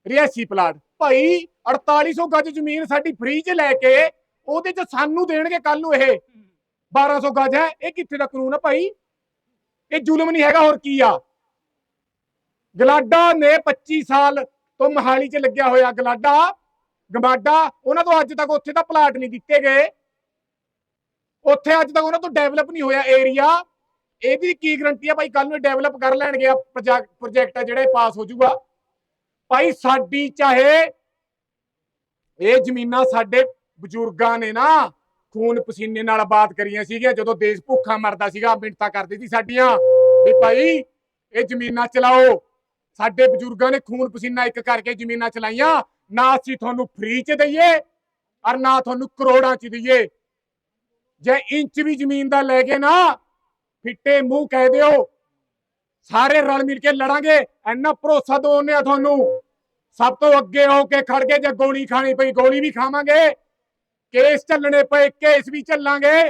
ਰਿਆਸੀ ਪਲਾਟ ਭਾਈ 4800 ਗੱਜ ਜ਼ਮੀਨ ਸਾਡੀ ਫ੍ਰੀ 'ਚ ਲੈ ਕੇ ਉਹਦੇ 'ਚ ਸਾਨੂੰ ਦੇਣਗੇ ਕੱਲ ਨੂੰ ਇਹ। 1200 ਗੱਜ ਹੈ। ਇਹ ਕਿੱਥੇ ਦਾ ਕਾਨੂੰਨ ਹੈ ਭਾਈ? ਇਹ ਜ਼ੁਲਮ ਨਹੀਂ ਹੈਗਾ, ਹੋਰ ਕੀ ਆ? ਗਲਾਡਾ ਨੇ 25 ਸਾਲ ਤੋਂ ਮਹਾਲੀ 'ਚ ਲੱਗਿਆ ਹੋਇਆ ਗਲਾਡਾ। ਗਮਾਡਾ ਉਹਨਾਂ ਤੋਂ ਅੱਜ ਤੱਕ ਉੱਥੇ ਦਾ ਪਲਾਟ ਨਹੀਂ ਦਿੱਤੇ ਗਏ। ਉੱਥੇ ਅੱਜ ਤੱਕ ਉਹਨਾਂ ਤੋਂ ਡਿਵੈਲਪ ਨਹੀਂ ਹੋਇਆ ਏਰੀਆ ਇਹਦੀ ਕੀ ਗਰੰਟੀ ਆ ਭਾਈ ਕੱਲ ਨੂੰ ਡਿਵੈਲਪ ਕਰ ਲੈਣਗੇ ਆ ਪ੍ਰੋਜੈਕਟ ਆ ਜਿਹੜਾ ਪਾਸ ਹੋ ਜਾਊਗਾ। ਭਾਈ ਸਾਡੀ ਚਾਹੇ ਇਹ ਜ਼ਮੀਨਾਂ ਸਾਡੇ ਬਜ਼ੁਰਗਾਂ ਨੇ ਨਾ ਖੂਨ ਪਸੀਨੇ ਨਾਲ ਆਬਾਦ ਕਰੀਆਂ ਸੀਗੀਆਂ, ਜਦੋਂ ਦੇਸ਼ ਭੁੱਖਾ ਮਰਦਾ ਸੀਗਾ ਮਿੰਟਾਂ ਕਰਦੇ ਸੀ ਸਾਡੀਆਂ। ਵੀ ਭਾਈ, ਇਹ ਜ਼ਮੀਨਾਂ ਚਲਾਓ। ਸਾਡੇ ਬਜ਼ੁਰਗਾਂ ਨੇ ਖੂਨ ਪਸੀਨਾ ਇੱਕ ਕਰਕੇ ਜ਼ਮੀਨਾਂ ਚਲਾਈਆਂ। ਨਾ ਅਸੀਂ ਤੁਹਾਨੂੰ ਫ੍ਰੀ ਚ ਦਈਏ, ਔਰ ਨਾ ਤੁਹਾਨੂੰ ਕਰੋੜਾਂ ਚ ਦਈਏ। ਜੇ ਇੰਚ ਵੀ ਜ਼ਮੀਨ ਦਾ ਲੈ ਕੇ ਨਾ ਫਿੱਟੇ ਮੂੰਹ ਕਹਿ ਦਿਓ, ਸਾਰੇ ਰਲ ਮਿਲ ਕੇ ਲੜਾਂਗੇ, ਇੰਨਾ ਭਰੋਸਾ ਦਵਾਉਂਦੇ ਆ ਤੁਹਾਨੂੰ। ਸਭ ਤੋਂ ਅੱਗੇ ਹੋ ਕੇ ਖੜ ਕੇ ਜੇ ਗੋਲੀ ਖਾਣੀ ਪਈ, ਗੋਲੀ ਵੀ ਖਾਵਾਂਗੇ। ਕੇਸ ਚੱਲਣੇ ਪਏ, ਕੇਸ ਵੀ ਚੱਲਾਂਗੇ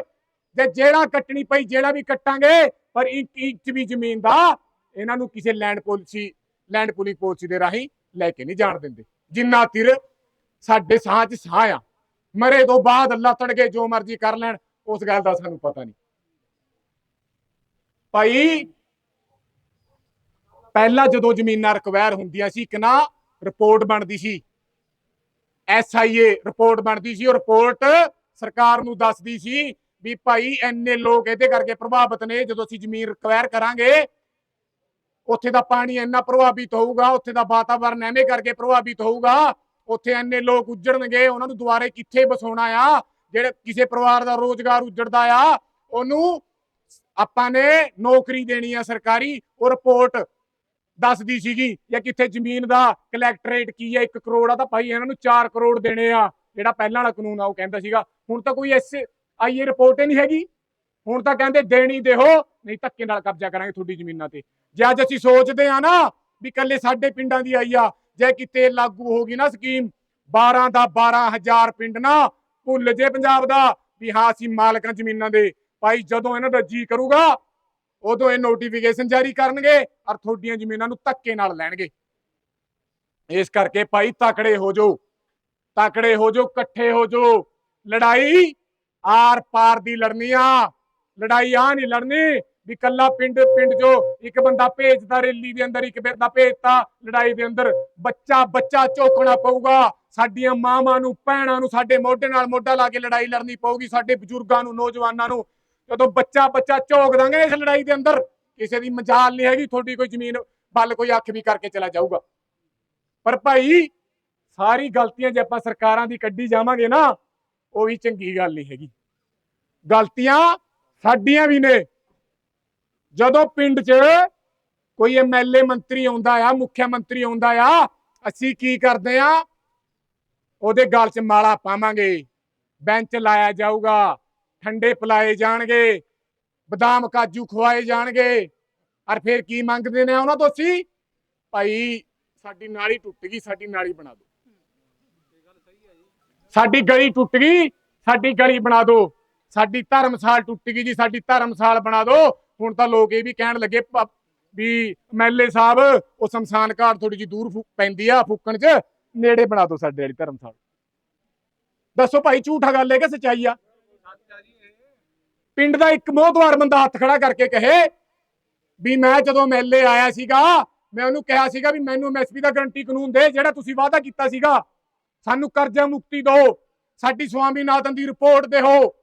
ਜੇ ਜਿਹੜਾ ਕੱਟਣੀ ਪਈ, ਜਿਹੜਾ ਵੀ ਕੱਟਾਂਗੇ, ਪਰ ਇੱਕ ਇੰਚ ਵੀ ਜ਼ਮੀਨ ਦਾ ਇਹਨਾਂ ਨੂੰ ਕਿਸੇ land policy, land pooling policy ਦੇ ਰਾਹੀਂ ਲੈ ਕੇ ਨਹੀਂ ਜਾਣ ਦਿੰਦੇ। ਜਿੰਨਾ ਤਿਰ ਸਾਡੇ ਸਾਹ 'ਚ ਸਾਹ ਆ, ਮਰੇ ਤੋਂ ਬਾਅਦ ਅੱਲਾ ਤੜਕੇ ਜੋ ਮਰਜ਼ੀ ਕਰ ਲੈਣ ਉਸ ਗੱਲ ਦਾ ਸਾਨੂੰ ਪਤਾ ਨਹੀਂ। ਭਾਈ, ਪਹਿਲਾਂ ਜਦੋਂ ਜ਼ਮੀਨਾਂ ਰਿਕਵਾਇਰ ਹੁੰਦੀਆਂ ਸੀ, ਇੱਕ ਨਾ ਰਿਪੋਰਟ ਬਣਦੀ ਸੀ। ਐਸਆਈਏ ਰਿਪੋਰਟ ਬਣਦੀ ਸੀ, ਉਹ ਰਿਪੋਰਟ ਸਰਕਾਰ ਨੂੰ ਦੱਸਦੀ ਸੀ ਵੀ ਭਾਈ ਐਨੇ ਲੋਕ ਇਹਦੇ ਕਰਕੇ ਪ੍ਰਭਾਵਿਤ ਨੇ, ਜਦੋਂ ਅਸੀਂ ਜ਼ਮੀਨ ਰਿਕਵਾਇਰ ਕਰਾਂਗੇ, ਉੱਥੇ ਦਾ ਪਾਣੀ ਇੰਨਾ ਪ੍ਰਭਾਵਿਤ ਹੋਊਗਾ, ਉੱਥੇ ਦਾ ਵਾਤਾਵਰਨ ਐਵੇਂ ਕਰਕੇ ਪ੍ਰਭਾਵਿਤ ਹੋਊਗਾ, ਉੱਥੇ ਐਨੇ ਲੋਕ ਉੱਜੜਨਗੇ, ਉਹਨਾਂ ਨੂੰ ਦੁਬਾਰੇ ਕਿੱਥੇ ਬਸਾਉਣਾ ਆ? ਜਿਹੜੇ ਕਿਸੇ ਪਰਿਵਾਰ ਦਾ ਰੋਜ਼ਗਾਰ ਉੱਜੜਦਾ ਆ, ਉਹਨੂੰ ਆਪਾਂ ਨੇ ਨੌਕਰੀ ਦੇਣੀ ਆ ਸਰਕਾਰੀ, ਉਹ ਰਿਪੋਰਟ ਦੱਸਦੀ ਸੀਗੀ ਜਾਂ ਕਿੱਥੇ ਜ਼ਮੀਨ ਦਾ ਕਲੈਕਟਰੇਟ ਕੀ ਹੈ 1 ਕਰੋੜ ਆ ਤਾਂ ਭਾਈ ਇਹਨਾਂ ਨੂੰ 4 ਕਰੋੜ ਦੇਣੇ ਆ, ਜਿਹੜਾ ਪਹਿਲਾਂ ਵਾਲਾ ਕਾਨੂੰਨ ਆ, ਉਹ ਕਹਿੰਦਾ ਸੀਗਾ। ਹੁਣ ਤਾਂ ਕੋਈ ਐਸ ਆਈਏ ਰਿਪੋਰਟ ਹੀ ਨਹੀਂ ਹੈਗੀ। ਹੁਣ ਤਾਂ ਕਹਿੰਦੇ ਦੇਣੀ ਦੇਹੋ, ਨਹੀਂ ਧੱਕੇ ਨਾਲ ਕਬਜ਼ਾ ਕਰਾਂਗੇ ਤੁਹਾਡੀ ਜ਼ਮੀਨਾਂ ਤੇ। ਜੇ ਅੱਜ ਅਸੀਂ ਸੋਚਦੇ ਆ ਨਾ ਵੀ ਕੱਲੇ ਸਾਡੇ ਪਿੰਡਾਂ ਦੀ ਆਈ ਆ, ਜੇ ਕਿਤੇ ਲਾਗੂ ਹੋ ਗਈ ਨਾ ਸਕੀਮ 12 ਦਾ 12000 ਪਿੰਡ ਨਾ ਭੁੱਲ ਜੇ ਪੰਜਾਬ ਦਾ, ਵੀ ਹਾਂ ਅਸੀਂ ਮਾਲਕਾਂ ਜ਼ਮੀਨਾਂ ਦੇ। ਭਾਈ ਜਦੋਂ ਇਹਨਾਂ ਦਾ ਜੀ ਕਰੂਗਾ, ਉਦੋਂ ਇਹ ਨੋਟੀਫਿਕੇਸ਼ਨ ਜਾਰੀ ਕਰਨਗੇ ਔਰ ਤੁਹਾਡੀਆਂ ਜ਼ਮੀਨਾਂ ਨੂੰ ਧੱਕੇ ਨਾਲ ਲੈਣਗੇ। ਇਸ ਕਰਕੇ ਭਾਈ ਤਕੜੇ ਹੋ ਜਾਓ, ਤਕੜੇ ਹੋ ਜਾਓ, ਇਕੱਠੇ ਹੋ ਜਾਓ। ਲੜਾਈ ਆਰ ਪਾਰ ਦੀ ਲੜਨੀ ਆ, ਲੜਾਈ ਆ ਨਹੀਂ ਲੜਨੀ। ਵੀ ਕੱਲਾ ਪਿੰਡ ਪਿੰਡ ਜੋ ਇੱਕ ਬੰਦਾ ਭੇਜਦਾ ਰੈਲੀ ਦੇ ਅੰਦਰ, ਇੱਕ ਬੰਦਾ ਭੇਜਤਾ ਲੜਾਈ ਦੇ ਅੰਦਰ। ਬੱਚਾ ਬੱਚਾ ਝੋਕਣਾ ਪਊਗਾ। ਸਾਡੀਆਂ ਮਾਵਾਂ ਨੂੰ, ਭੈਣਾਂ ਨੂੰ ਸਾਡੇ ਮੋਢੇ ਨਾਲ ਮੋਢਾ ਲਾ ਕੇ ਲੜਾਈ ਲੜਨੀ ਪਊਗੀ, ਸਾਡੇ ਬਜ਼ੁਰਗਾਂ ਨੂੰ, ਨੌਜਵਾਨਾਂ ਨੂੰ। ਜਦੋਂ ਬੱਚਾ ਬੱਚਾ ਝੋਕ ਦਾਂਗੇ ਇਸ ਲੜਾਈ ਦੇ ਅੰਦਰ, ਕਿਸੇ ਦੀ ਮਜਾਲ ਨਹੀਂ ਹੈਗੀ, ਤੁਹਾਡੀ ਕੋਈ ਜ਼ਮੀਨ ਵੱਲ ਕੋਈ ਅੱਖ ਵੀ ਕਰਕੇ ਚਲਾ ਜਾਊਗਾ। ਪਰ ਭਾਈ, ਸਾਰੀ ਗਲਤੀਆਂ ਜੇ ਆਪਾਂ ਸਰਕਾਰਾਂ ਦੀ ਕੱਢੀ ਜਾਵਾਂਗੇ ਨਾ, ਉਹ ਵੀ ਚੰਗੀ ਗੱਲ ਨਹੀਂ ਹੈਗੀ। ਗਲਤੀਆਂ ਸਾਡੀਆਂ ਵੀ ਨੇ ਜਦੋਂ ਪਿੰਡ 'ਚ ਕੋਈ ਐਮਐਲਏ ਮੰਤਰੀ ਆਉਂਦਾ ਆ, ਮੁੱਖ ਮੰਤਰੀ ਆਉਂਦਾ ਆ, ਅਸੀਂ ਕੀ ਕਰਦੇ ਆ? ਉਹਦੇ ਗਲ 'ਚ ਮਾਲਾ ਪਾਵਾਂਗੇ, ਬੈਂਚ ਲਾਇਆ ਜਾਊਗਾ, ਠੰਡੇ ਪਿਲਾਏ ਜਾਣਗੇ, ਬਦਾਮ ਕਾਜੂ ਖਵਾਏ ਜਾਣਗੇ। ਔਰ ਫਿਰ ਕੀ ਮੰਗਦੇ ਨੇ ਉਹਨਾਂ ਤੋਂ ਅਸੀਂ? ਭਾਈ, ਸਾਡੀ ਨਾਲੀ ਟੁੱਟ ਗਈ, ਸਾਡੀ ਨਾਲੀ ਬਣਾ ਦਿਓ। ਸਾਡੀ ਗਲੀ ਟੁੱਟ ਗਈ, ਸਾਡੀ ਗਲੀ ਬਣਾ ਦਿਓ। ਸਾਡੀ ਧਰਮਸਾਲ ਟੁੱਟ ਗਈ ਜੀ, ਸਾਡੀ ਧਰਮਸਾਲ ਬਣਾ ਦਿਓ। ਹੁਣ ਤਾਂ ਲੋਕ ਇਹ ਵੀ ਕਹਿਣ ਲੱਗੇ ਪ- ਵੀ ਐਮਐਲਏ ਸਾਹਿਬ, ਉਹ ਸ਼ਮਸ਼ਾਨ ਘਾਟ ਥੋੜੀ ਜੀ ਦੂਰ ਫੂ- ਪੈਂਦੀ ਆ ਫੂਕਣ 'ਚ, ਨੇੜੇ ਬਣਾ ਦਿਓ ਸਾਡੇ ਵਾਲੀ ਧਰਮਸਾਲ। ਦੱਸੋ ਭਾਈ, ਝੂਠਾ ਗੱਲ ਹੈ ਕਿ ਸੱਚਾਈ ਆ? ਪਿੰਡ ਦਾ ਇੱਕ ਮੋਹਦਵਾਰ ਬੰਦਾ ਹੱਥ ਖੜਾ ਕਰਕੇ ਕਹੇ ਵੀ ਮੈਂ ਜਦੋਂ ਐਮਐਲਏ ਆਇਆ ਸੀਗਾ, ਮੈਂ ਉਹਨੂੰ ਕਿਹਾ ਸੀਗਾ ਵੀ ਮੈਨੂੰ ਐਮਐਸਪੀ ਦਾ ਗਰੰਟੀ ਕਾਨੂੰਨ ਦੇ, ਜਿਹੜਾ ਤੁਸੀਂ ਵਾਅਦਾ ਕੀਤਾ ਸੀਗਾ। ਸਾਨੂੰ ਕਰਜ਼ਾ ਮੁਕਤੀ ਦਿਓ ਸਾਡੀ ਸਵਾਮੀਨਾਥਨ ਦੀ ਰਿਪੋਰਟ ਦਿਓ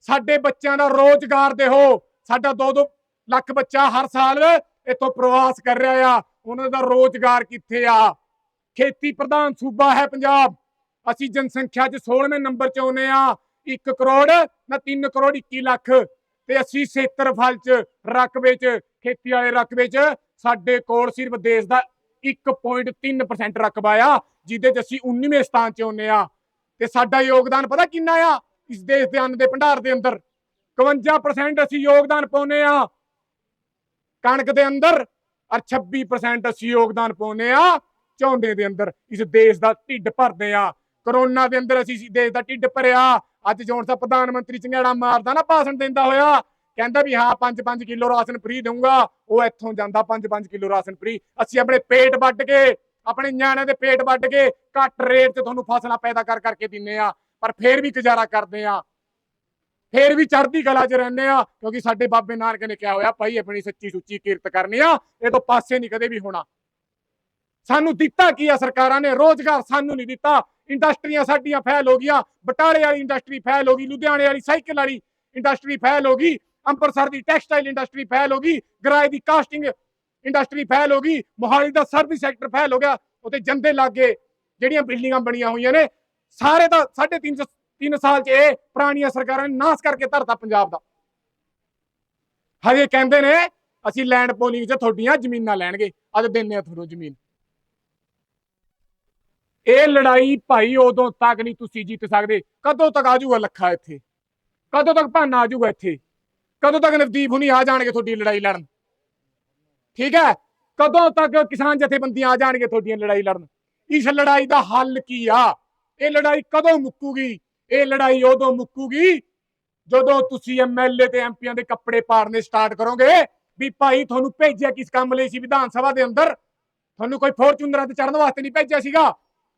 ਸਾਡੇ ਬੱਚਿਆਂ ਦਾ ਰੋਜ਼ਗਾਰ ਦਿਓ ਸਾਡਾ 2-2 ਲੱਖ ਬੱਚਾ ਹਰ ਸਾਲ ਇੱਥੋਂ ਪ੍ਰਵਾਸ ਕਰ ਰਿਹਾ ਆ। ਉਹਨਾਂ ਦਾ ਰੋਜ਼ਗਾਰ ਕਿੱਥੇ ਆ? ਖੇਤੀ ਪ੍ਰਧਾਨ ਸੂਬਾ ਹੈ ਪੰਜਾਬ। ਅਸੀਂ ਜਨਸੰਖਿਆ 'ਚ 16ਵੇਂ ਨੰਬਰ 'ਚ ਆਉਨੇ ਆ। 1 ਕਰੋੜ, ਨਾ 3 ਕਰੋੜ 21 ਲੱਖ। ਤੇ ਅਸੀਂ ਖੇਤਰਫਲ 'ਚ, ਰਕਬੇ 'ਚ, ਖੇਤੀ ਵਾਲੇ ਰਕਬੇ 'ਚ, ਸਾਡੇ ਕੋਲ ਸਿਰਫ ਦੇਸ਼ ਦਾ 1.3% ਰਕਬਾ ਆ, ਜਿਹਦੇ 'ਚ ਅਸੀਂ 19ਵੇਂ ਸਥਾਨ 'ਚ ਆਉਨੇ ਆ। ਤੇ ਸਾਡਾ ਯੋਗਦਾਨ ਪਤਾ ਕਿੰਨਾ ਆ? ਇਸ ਦੇਸ਼ ਦੇ ਅੰਨ ਦੇ ਭੰਡਾਰ ਦੇ ਅੰਦਰ। 51% ਅਸੀਂ ਯੋਗਦਾਨ ਪਾਉਨੇ ਆ ਕਣਕ ਦੇ ਅੰਦਰ ਔਰ 26% ਅਸੀਂ ਯੋਗਦਾਨ ਪਾਉਨੇ ਆ ਝੋਨੇ ਦੇ ਅੰਦਰ। ਇਸ ਦੇਸ਼ ਦਾ ਢਿੱਡ ਭਰਦੇ ਆ ਕਰੋਨਾ ਦੇ ਅੰਦਰ ਅਸੀਂ ਦੇਸ਼ ਦਾ ਢਿੱਡ ਭਰਿਆ। ਅੱਜ ਜੋਨ ਸਾਹਿਬ ਪ੍ਰਧਾਨ ਮੰਤਰੀ ਚੰਗਿਆੜਾ ਮਾਰਦਾ ਨਾ, ਭਾਸ਼ਣ ਦਿੰਦਾ ਹੋਇਆ। ਕਹਿੰਦਾ ਵੀ ਹਾਂ 5-5 ਕਿਲੋ ਰਾਸ਼ਨ ਫ੍ਰੀ ਦਊਂਗਾ। ਉਹ ਇੱਥੋਂ ਜਾਂਦਾ 5-5 ਕਿਲੋ ਰਾਸ਼ਨ ਫ੍ਰੀ ਅਸੀਂ ਆਪਣੇ ਪੇਟ ਵੱਢ ਕੇ, ਆਪਣੇ ਨਿਆਣਿਆਂ ਦੇ ਪੇਟ ਵੱਢ ਕੇ ਘੱਟ ਰੇਟ 'ਚ ਤੁਹਾਨੂੰ ਫਸਲਾਂ ਪੈਦਾ ਕਰ ਕਰਕੇ ਦਿੰਨੇ ਆ ਪਰ ਫੇਰ ਵੀ ਗੁਜ਼ਾਰਾ ਕਰਦੇ ਆ ਫੇਰ ਵੀ ਚੜ੍ਹਦੀ ਕਲਾ 'ਚ ਰਹਿੰਦੇ ਆ, ਕਿਉਂਕਿ ਸਾਡੇ ਬਾਬੇ ਨਾਨਕ ਨੇ ਕਿਹਾ ਹੋਇਆ, ਭਾਈ ਆਪਣੀ ਸੱਚੀ ਸੁੱਚੀ ਕਿਰਤ ਕਰਨੀ ਆ, ਇਹ ਤੋਂ ਪਾਸੇ ਨਹੀਂ ਕਦੇ ਵੀ ਹੋਣਾ। ਸਾਨੂੰ ਦਿੱਤਾ ਕੀ ਆ ਸਰਕਾਰਾਂ ਨੇ? ਰੋਜ਼ਗਾਰ ਸਾਨੂੰ ਨਹੀਂ ਦਿੱਤਾ। ਇੰਡਸਟਰੀਆਂ ਸਾਡੀਆਂ ਫੈਲ ਹੋ ਗਈਆਂ, ਬਟਾਲੇ ਵਾਲੀ ਇੰਡਸਟਰੀ ਫੈਲ ਹੋ ਗਈ, ਲੁਧਿਆਣੇ ਵਾਲੀ ਸਾਈਕਲ ਵਾਲੀ ਇੰਡਸਟਰੀ ਫੈਲ ਹੋ ਗਈ, ਅੰਮ੍ਰਿਤਸਰ ਦੀ ਟੈਕਸਟਾਈਲ ਇੰਡਸਟਰੀ ਫੈਲ ਹੋ ਗਈ, ਗਰਾਏ ਦੀ ਕਾਸਟਿੰਗ ਇੰਡਸਟਰੀ ਫੈਲ ਹੋ ਗਈ, ਮੋਹਾਲੀ ਦਾ ਸਰਵਿਸ ਸੈਕਟਰ ਫੈਲ ਹੋ ਗਿਆ, ਉੱਥੇ ਜੰਦੇ ਲੱਗੇ ਜਿਹੜੀਆਂ ਬਿਲਡਿੰਗਾਂ ਬਣੀਆਂ ਹੋਈਆਂ ਨੇ, ਸਾਰੇ ਦਾ 3.5 ਤਿੰਨ ਸਾਲ 'ਚ ਇਹ ਪੁਰਾਣੀਆਂ ਸਰਕਾਰਾਂ ਨੇ ਨਾਸ ਕਰਕੇ ਧਰਤਾ ਪੰਜਾਬ ਦਾ। ਹਜੇ ਕਹਿੰਦੇ ਨੇ, ਅਸੀਂ ਲੈਂਡ ਪੋਲਿੰਗ 'ਚ ਤੁਹਾਡੀਆਂ ਜ਼ਮੀਨਾਂ ਲੈਣਗੇ। ਅੱਜ ਦਿੰਨੇ ਆ ਤੁਹਾਨੂੰ ਜ਼ਮੀਨ। ਇਹ ਲੜਾਈ ਭਾਈ ਉਦੋਂ ਤੱਕ ਨਹੀਂ ਤੁਸੀਂ ਜਿੱਤ ਸਕਦੇ। ਕਦੋਂ ਤੱਕ ਆਜੂਗਾ ਲੱਖਾ ਇੱਥੇ? ਕਦੋਂ ਤੱਕ ਭਾਨਾ ਆਜੂਗਾ ਇੱਥੇ? ਕਦੋਂ ਤੱਕ ਨਵਦੀਪ ਹੁਣੀ ਆ ਜਾਣਗੇ ਤੁਹਾਡੀ ਲੜਾਈ ਲੜਨ? ਠੀਕ ਹੈ? ਕਦੋਂ ਤੱਕ ਕਿਸਾਨ ਜਥੇਬੰਦੀਆਂ ਆ ਜਾਣਗੇ ਤੁਹਾਡੀਆਂ ਲੜਾਈ ਲੜਨ? ਇਸ ਲੜਾਈ ਦਾ ਹੱਲ ਕੀ ਆ? ਇਹ ਲੜਾਈ ਕਦੋਂ ਮੁੱਕੂਗੀ? ਇਹ ਲੜਾਈ ਉਦੋਂ ਮੁੱਕੂਗੀ ਜਦੋਂ ਤੁਸੀਂ ਐਮਐਲਏ ਤੇ ਐਮਪੀਆਂ ਦੇ ਕੱਪੜੇ ਪਾੜਨੇ ਸਟਾਰਟ ਕਰੋਗੇ ਵੀ ਭਾਈ ਤੁਹਾਨੂੰ ਭੇਜਿਆ ਕਿਸ ਕੰਮ ਲਈ ਸੀ ਵਿਧਾਨ ਸਭਾ ਦੇ ਅੰਦਰ? ਤੁਹਾਨੂੰ ਕੋਈ ਫੋਰਚੂਨਰਾਂ ਤੇ ਚੜਨ ਵਾਸਤੇ ਨਹੀਂ ਭੇਜਿਆ ਸੀਗਾ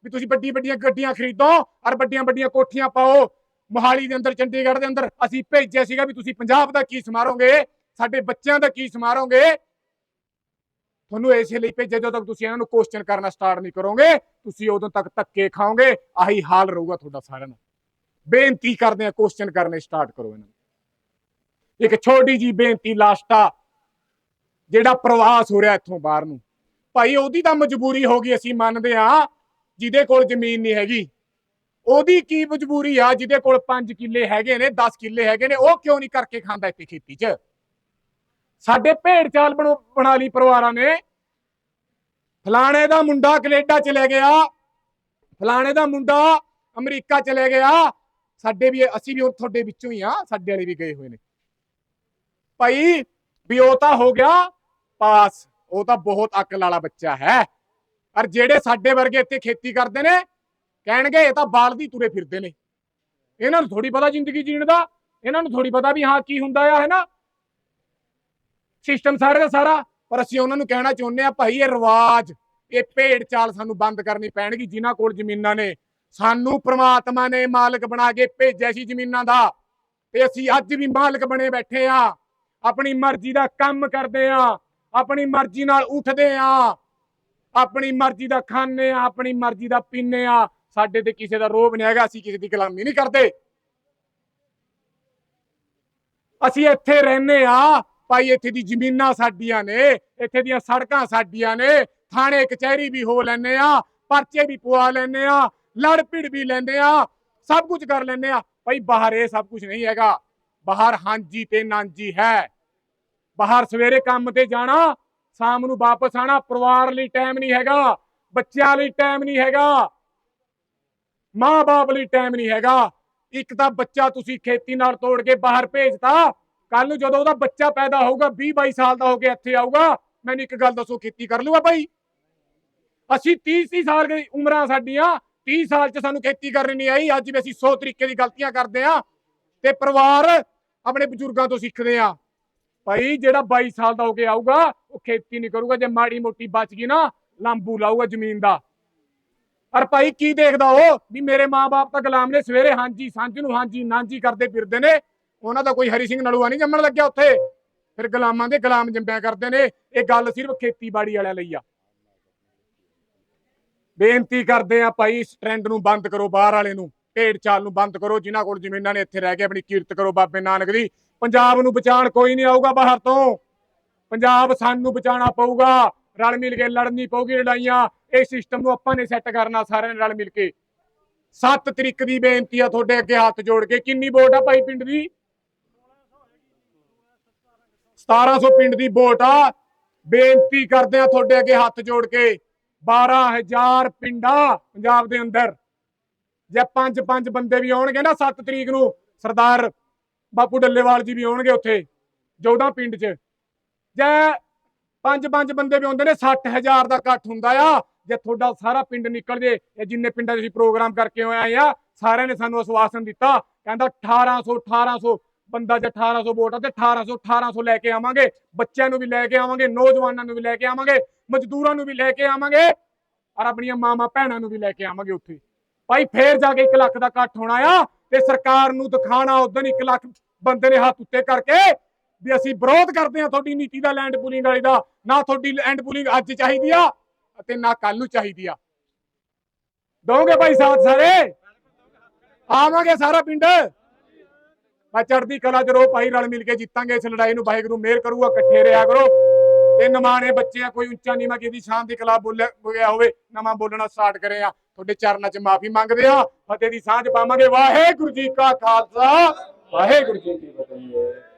ਵੀ ਤੁਸੀਂ ਵੱਡੀ ਵੱਡੀਆਂ ਗੱਡੀਆਂ ਖਰੀਦੋ ਔਰ ਵੱਡੀਆਂ ਵੱਡੀਆਂ ਕੋਠੀਆਂ ਪਾਓ। ਮੋਹਾਲੀ ਦੇ ਅੰਦਰ, ਚੰਡੀਗੜ੍ਹ ਦੇ ਅੰਦਰ ਅਸੀਂ ਭੇਜਿਆ ਸੀਗਾ ਵੀ ਤੁਸੀਂ ਪੰਜਾਬ ਦਾ ਕੀ ਸਮਾਰੋਗੇ? ਸਾਡੇ ਬੱਚਿਆਂ ਦਾ ਕੀ ਸਮਾਰੋਗੇ? ਤੁਹਾਨੂੰ ਇਸੇ ਲਈ ਭੇਜਿਆ ਜਦੋਂ ਤੱਕ ਤੁਸੀਂ ਇਹਨਾਂ ਨੂੰ ਕੁਐਸਚਨ ਕਰਨਾ ਸਟਾਰਟ ਨਹੀਂ ਕਰੋਗੇ, ਤੁਸੀਂ ਉਦੋਂ ਤੱਕ ਧੱਕੇ ਖਾਓਗੇ, ਆਹੀ ਹਾਲ ਰਹੂਗਾ ਤੁਹਾਡਾ ਸਾਰਿਆਂ ਦਾ। ਬੇਨਤੀ ਕਰਦੇ ਆ ਕੁਐਸਚਨ ਕਰਨੇ ਸਟਾਰਟ ਕਰੋ ਇਹਨਾਂ ਨੂੰ। ਇੱਕ ਛੋਟੀ ਜੀ ਬੇਨਤੀ, ਲਾਸਟਾ, ਜਿਹੜਾ ਪ੍ਰਵਾਸ ਹੋ ਰਿਹਾ ਇੱਥੋਂ ਬਾਹਰ ਨੂੰ। ਭਾਈ, ਉਹਦੀ ਤਾਂ ਮਜਬੂਰੀ ਹੋ ਗਈ, ਅਸੀਂ ਮੰਨਦੇ ਆ ਜਿਹਦੇ ਕੋਲ ਜ਼ਮੀਨ ਨਹੀਂ ਹੈਗੀ। ਉਹਦੀ ਕੀ ਮਜਬੂਰੀ ਆ, ਜਿਹਦੇ ਕੋਲ 5 ਕਿੱਲੇ ਹੈਗੇ ਨੇ 10 ਕਿੱਲੇ ਹੈਗੇ ਨੇ, ਉਹ ਕਿਉਂ ਨਹੀਂ ਕਰਕੇ ਖਾਂਦਾ ਇੱਥੇ ਖੇਤੀ 'ਚ? ਸਾਡੇ ਭੇਡ ਚਾਲ ਬਣੋ ਬਣਾ ਲਈ ਪਰਿਵਾਰਾਂ ਨੇ। ਫਲਾਣੇ ਦਾ ਮੁੰਡਾ ਕੈਨੇਡਾ ਚਲੇ ਗਿਆ। ਫਲਾਣੇ ਦਾ ਮੁੰਡਾ ਅਮਰੀਕਾ ਚਲੇ ਗਿਆ। ਸਾਡੇ ਵੀ ਅਸੀਂ ਵੀ ਹੁਣ ਤੁਹਾਡੇ ਵਿੱਚੋਂ ਹੀ ਆ, ਸਾਡੇ ਵਾਲੇ ਵੀ ਗਏ ਹੋਏ ਨੇ। ਭਾਈ, ਵੀ ਉਹ ਤਾਂ ਹੋ ਗਿਆ ਪਾਸ। ਉਹ ਤਾਂ ਬਹੁਤ ਅਕਲ ਵਾਲਾ ਬੱਚਾ ਹੈ। ਪਰ ਜਿਹੜੇ ਸਾਡੇ ਵਰਗੇ ਇੱਥੇ ਖੇਤੀ ਕਰਦੇ ਨੇ, ਕਹਿਣਗੇ ਇਹ ਤਾਂ ਬਾਲਦੀ ਤੁਰੇ ਫਿਰਦੇ ਨੇ। ਇਹਨਾਂ ਨੂੰ ਥੋੜੀ ਪਤਾ ਜ਼ਿੰਦਗੀ ਜੀਣ ਦਾ, ਇਹਨਾਂ ਨੂੰ ਥੋੜੀ ਪਤਾ ਵੀ ਹਾਂ ਕੀ ਹੁੰਦਾ ਆ, ਹੈ ਨਾ? ਸਿਸਟਮ ਸਾਰੇ ਦਾ ਸਾਰਾ, ਪਰ ਅਸੀਂ ਉਹਨਾਂ ਨੂੰ ਕਹਿਣਾ ਚਾਹੁੰਦੇ ਆ ਭਾਈ ਇਹ ਰਿਵਾਜ, ਇਹ ਭੇਡ ਚਾਲ ਸਾਨੂੰ ਬੰਦ ਕਰਨੀ ਪੈਣਗੀ, ਜਿਨ੍ਹਾਂ ਕੋਲ ਜ਼ਮੀਨਾਂ ਨੇ। ਸਾਨੂੰ ਪ੍ਰਮਾਤਮਾ ਨੇ ਮਾਲਕ ਬਣਾ ਕੇ ਭੇਜਿਆ ਸੀ ਜ਼ਮੀਨਾਂ ਦਾ। ਤੇ ਅਸੀਂ ਅੱਜ ਵੀ ਮਾਲਕ ਬਣੇ ਬੈਠੇ ਆ ਆਪਣੀ ਮਰਜ਼ੀ ਦਾ ਕੰਮ ਕਰਦੇ ਆ ਆਪਣੀ ਮਰਜ਼ੀ ਨਾਲ ਉੱਠਦੇ ਆ ਆਪਣੀ ਮਰਜ਼ੀ ਦਾ ਖਾਂਦੇ ਆ ਆਪਣੀ ਮਰਜ਼ੀ ਦਾ ਪੀਂਦੇ ਆ ਸਾਡੇ ਤੇ ਕਿਸੇ ਦਾ ਰੋਬ ਨਹੀਂ ਹੈਗਾ। ਅਸੀਂ ਕਿਸੇ ਦੀ ਗੁਲਾਮੀ ਨਹੀਂ ਕਰਦੇ। ਅਸੀਂ ਇੱਥੇ ਰਹਿੰਦੇ ਆ ਭਾਈ, ਇੱਥੇ ਦੀ ਜ਼ਮੀਨਾਂ ਸਾਡੀਆਂ ਨੇ। ਇੱਥੇ ਦੀਆਂ ਸੜਕਾਂ ਸਾਡੀਆਂ ਨੇ। ਥਾਣੇ, ਕਚਹਿਰੀ ਵੀ ਹੋ ਲੈਨੇ ਆ ਪਰਚੇ ਵੀ ਪਵਾ ਲੈਨੇ ਆ ਲੜ ਭਿੜ ਵੀ ਲੈਂਦੇ ਆ, ਸਭ ਕੁਝ ਕਰ ਲੈਂਦੇ ਆ। ਭਾਈ ਬਾਹਰ ਇਹ ਸਭ ਕੁਝ ਨਹੀਂ ਹੈਗਾ। ਬਾਹਰ ਹਾਂਜੀ ਤੇ ਨਾਂਜੀ ਹੈ। ਬਾਹਰ ਸਵੇਰੇ ਕੰਮ ਤੇ ਜਾਣਾ, ਸ਼ਾਮ ਨੂੰ ਵਾਪਸ ਆਣਾ, ਪਰਿਵਾਰ ਲਈ ਟਾਈਮ ਨਹੀਂ ਹੈਗਾ, ਬੱਚਿਆਂ ਲਈ ਟਾਈਮ ਨਹੀਂ ਹੈਗਾ, ਮਾਂ-ਬਾਪ ਲਈ ਟਾਈਮ ਨਹੀਂ ਹੈਗਾ। ਇੱਕ ਤਾਂ ਬੱਚਾ ਤੁਸੀਂ ਖੇਤੀ ਨਾਲ ਤੋੜ ਕੇ ਬਾਹਰ ਭੇਜਤਾ ਕੱਲ ਨੂੰ ਜਦੋਂ ਉਹਦਾ ਬੱਚਾ ਪੈਦਾ ਹੋਊਗਾ 20 22 ਸਾਲ ਦਾ ਹੋ ਕੇ ਇੱਥੇ ਆਊਗਾ, ਮੈਨੂੰ ਇੱਕ ਗੱਲ ਦੱਸੋ, ਖੇਤੀ ਕਰ ਲੂਗਾ ਭਾਈ ਅਸੀਂ 30 30 ਸਾਲ ਦੀ ਉਮਰਾਂ ਸਾਡੀਆਂ 30 ਸਾਲ ਚ ਸਾਨੂੰ ਖੇਤੀ ਕਰਨੀ ਨਹੀਂ ਆਈ, ਅੱਜ ਵੀ ਅਸੀਂ 100 ਤਰੀਕੇ ਦੀ ਗਲਤੀਆਂ ਕਰਦੇ ਆ ਤੇ ਪਰਿਵਾਰ ਆਪਣੇ ਬਜ਼ੁਰਗਾਂ ਤੋਂ ਸਿੱਖਦੇ ਆ ਭਾਈ, ਜਿਹੜਾ 22 ਸਾਲ ਦਾ ਹੋ ਕੇ ਆਊਗਾ, ਉਹ ਖੇਤੀ ਨਹੀਂ ਕਰੂਗਾ, ਜੇ ਮਾੜੀ ਮੋਟੀ ਬਚ ਗਈ ਨਾ, ਲਾਂਬੂ ਲਾਊਗਾ ਜ਼ਮੀਨ ਦਾ। ਅਰ ਭਾਈ, ਕੀ ਦੇਖਦਾ ਉਹ? ਵੀ ਮੇਰੇ ਮਾਪੇ ਤਾਂ ਗੁਲਾਮ ਨੇ ਸਵੇਰੇ ਹਾਂਜੀ, ਸਾਂਝ ਨੂੰ ਹਾਂਜੀ, ਨਾਂਜੀ ਕਰਦੇ ਫਿਰਦੇ ਨੇ। ਉਹਨਾਂ ਦਾ ਕੋਈ ਹਰੀ ਸਿੰਘ ਨਲੂਆ ਨਹੀਂ ਜੰਮਣ ਲੱਗਿਆ ਉੱਥੇ। ਫਿਰ ਗੁਲਾਮਾਂ ਦੇ ਗੁਲਾਮ ਜੰਮਿਆ ਕਰਦੇ ਨੇ। ਇਹ ਗੱਲ ਸਿਰਫ ਖੇਤੀਬਾੜੀ ਵਾਲਿਆਂ ਲਈ ਆ। ਬੇਨਤੀ ਕਰਦੇ ਆ ਭਾਈ, ਇਸ ਟ੍ਰੈਂਡ ਨੂੰ ਬੰਦ ਕਰੋ, ਬਾਹਰ ਵਾਲੇ ਨੂੰ। ਢੇੜ ਚਾਲ ਨੂੰ ਬੰਦ ਕਰੋ, ਜਿਨ੍ਹਾਂ ਕੋਲ ਜ਼ਮੀਨਾਂ ਨੇ ਇੱਥੇ ਰਹਿ ਕੇ ਆਪਣੀ ਕੀਰਤ ਕਰੋ, ਬਾਬੇ ਨਾਨਕ ਦੀ। ਪੰਜਾਬ ਨੂੰ ਬਚਾਉਣ ਕੋਈ ਨਹੀਂ ਆਊਗਾ ਬਾਹਰ ਤੋਂ। ਪੰਜਾਬ ਸਾਨੂੰ ਬਚਾਉਣਾ ਪਊਗਾ। ਰਲ ਮਿਲ ਕੇ ਲੜਨੀ ਪਊਗੀ ਲੜਾਈਆਂ। ਇਹ ਸਿਸਟਮ ਨੂੰ ਆਪਾਂ ਨੇ ਸੈੱਟ ਕਰਨਾ ਸਾਰਿਆਂ ਨੇ ਰਲ ਮਿਲ ਕੇ। 7 ਤਰੀਕ ਦੀ ਬੇਨਤੀ ਆ ਤੁਹਾਡੇ ਅੱਗੇ ਹੱਥ ਜੋੜ ਕੇ। ਕਿੰਨੀ ਵੋਟ ਆ ਭਾਈ ਪਿੰਡ ਦੀ? 1700 ਪਿੰਡ ਦੀ ਵੋਟ ਆ। ਬੇਨਤੀ ਕਰਦੇ ਆ ਤੁਹਾਡੇ ਅੱਗੇ ਹੱਥ ਜੋੜ ਕੇ। 12000 ਪਿੰਡਾਂ ਪੰਜਾਬ ਦੇ ਅੰਦਰ। ਜੇ ਪੰਜ ਪੰਜ ਬੰਦੇ ਵੀ ਆਉਣਗੇ ਨਾ 7 ਤਰੀਕ ਨੂੰ, ਸਰਦਾਰ ਬਾਪੂ ਡੱਲੇਵਾਲ ਜੀ ਵੀ ਆਉਣਗੇ ਉੱਥੇ 14 ਪਿੰਡ 'ਚ। ਜੇ ਪੰਜ ਪੰਜ ਬੰਦੇ ਵੀ ਆਉਂਦੇ ਨੇ 60000 ਦਾ ਇਕੱਠ ਹੁੰਦਾ ਆ, ਜੇ ਤੁਹਾਡਾ ਸਾਰਾ ਪਿੰਡ ਨਿਕਲ ਜੇ, ਇਹ ਜਿੰਨੇ ਪਿੰਡਾਂ 'ਚ ਅਸੀਂ ਪ੍ਰੋਗਰਾਮ ਕਰਕੇ ਆਏ ਆ, ਸਾਰਿਆਂ ਨੇ ਸਾਨੂੰ ਆਸ਼ਵਾਸਨ ਦਿੱਤਾ, ਕਹਿੰਦਾ 1800 1800 ਬੰਦਾ ਜੇ 1800 ਵੋਟ ਆ ਤੇ 1800 1800 ਲੈ ਕੇ ਆਵਾਂਗੇ, ਬੱਚਿਆਂ ਨੂੰ ਵੀ ਲੈ ਕੇ ਆਵਾਂਗੇ, ਨੌਜਵਾਨਾਂ ਨੂੰ ਵੀ ਲੈ ਕੇ ਆਵਾਂਗੇ। ਮਜ਼ਦੂਰਾਂ ਨੂੰ ਵੀ ਲੈ ਕੇ ਆਵਾਂਗੇ ਔਰ ਆਪਣੀਆਂ ਮਾਮਾ ਭੈਣਾਂ ਨੂੰ ਵੀ ਲੈ ਕੇ ਆਵਾਂਗੇ ਉੱਥੇ। ਭਾਈ ਫੇਰ ਜਾ ਕੇ 1 ਲੱਖ ਦਾ ਇਕੱਠ ਹੋਣਾ ਆ ਤੇ ਸਰਕਾਰ ਨੂੰ ਦਿਖਾਣਾ ਉਦੋਂ 1 ਲੱਖ ਬੰਦੇ ਨੇ ਹੱਥ ਉੱਤੇ ਕਰਕੇ ਵੀ ਅਸੀਂ ਵਿਰੋਧ ਕਰਦੇ ਹਾਂ ਤੁਹਾਡੀ ਨੀਤੀ ਦਾ ਲੈਂਡ ਪੂਲਿੰਗ ਵਾਲੀ ਦਾ, ਨਾ ਤੁਹਾਡੀ ਲੈਂਡ ਪੂਲਿੰਗ ਅੱਜ ਚਾਹੀਦੀ ਆ ਅਤੇ ਨਾ ਕੱਲ ਨੂੰ ਚਾਹੀਦੀ ਆ। ਦੋਗੇ ਭਾਈ ਸਾਥ ਸਾਰੇ? ਆਵਾਂਗੇ ਸਾਰਾ ਪਿੰਡ? ਮੈਂ ਚੜ੍ਹਦੀ ਕਲਾ ਚ ਰੋ ਭਾਈ ਰਲ ਮਿਲ ਕੇ ਜਿੱਤਾਂਗੇ ਇਸ ਲੜਾਈ ਨੂੰ, ਵਾਹਿਗੁਰੂ ਮਿਹਰ ਕਰੂਗਾ, ਇਕੱਠੇ ਰਿਹਾ ਕਰੋ। ਤੇ ਨਮਾਣੇ ਬੱਚੇ ਆ, ਕੋਈ ਉੱਚਾ ਨੀਵਾਂ ਕਿਸੇ ਦੀ ਸ਼ਾਨ ਦੀ ਕਲਾ ਬੋਲਿਆ ਗਿਆ ਹੋਵੇ, ਨਵਾਂ ਬੋਲਣਾ ਸਟਾਰਟ ਕਰੇ ਆ। ਤੁਹਾਡੇ ਚਰਨਾਂ 'ਚ ਮਾਫੀ ਮੰਗਦੇ ਆ, ਫਤਿਹ ਦੀ ਸਾਂਝ ਪਾਵਾਂਗੇ। ਵਾਹਿਗੁਰੂ ਜੀ ਕਾ ਖਾਲਸਾ। ਵਾਹਿਗੁਰੂ ਜੀ ਕੀ ਫਤਿਹ।